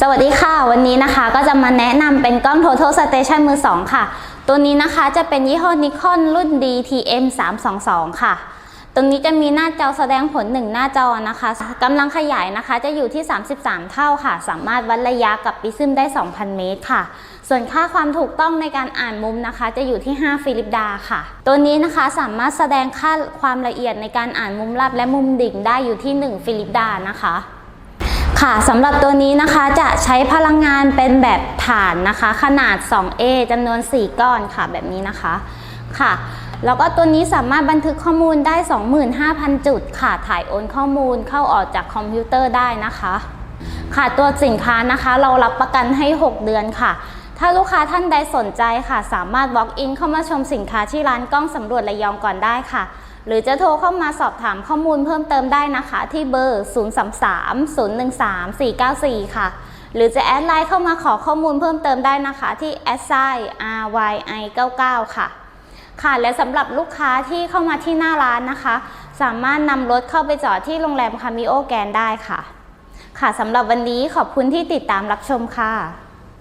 สวัสดีค่ะ วันนี้นะคะก็จะมาแนะนำเป็นกล้อง Total Station มือ 2 ค่ะ ตัวนี้นะคะจะเป็นยี่ห้อ Nikon รุ่น DTM 322 ค่ะตรงนี้จะมีหน้าจอแสดงผล 1 หน้าจอนะคะกำลังขยายนะคะจะอยู่ที่ 33 เท่าค่ะ สามารถวัดระยะกับปิซึมได้ 2,000 เมตรค่ะ ส่วนค่าความถูกต้องในการอ่านมุมนะคะ จะอยู่ที่ 5 ฟิลิปดาค่ะ ตัวนี้นะคะสามารถแสดงค่าความละเอียดในการอ่านมุมลับและมุมดิ่งได้อยู่ที่ 1 ฟิลิปดานะคะ ค่ะสำหรับตัวนี้นะคะจะใช้พลังงานเป็นแบบฐานนะคะ ขนาด 2A จำนวน 4 ก้อนค่ะแบบนี้นะคะค่ะแล้วก็ตัวนี้สามารถบันทึกข้อมูลได้ 25,000 จุดค่ะ ถ่ายโอนข้อมูลเข้าออกจากคอมพิวเตอร์ได้นะคะ ค่ะตัวสินค้านะคะ เรารับประกันให้ 6 เดือนค่ะ ถ้าลูกค้าท่านใดสนใจค่ะ สามารถ walk in เข้ามาชมสินค้าที่ร้านกล้องสำรวจระยองก่อนได้ค่ะ หรือจะโทรเข้ามาสอบถามข้อมูลเพิ่มเติมได้นะคะ ที่เบอร์ 033 013 494 ค่ะ หรือจะแอดไลน์เข้ามาขอข้อมูลเพิ่มเติมได้นะคะ ที่ a s s i ryi 99ค่ะค่ะและสำหรับลูกค้าที่เข้ามาที่หน้าร้านนะคะ สามารถนำรถเข้าไปจอดที่โรงแรมคามิโอแกนได้ค่ะ ค่ะสำหรับวันนี้ขอบคุณที่ติดตามรับชมค่ะ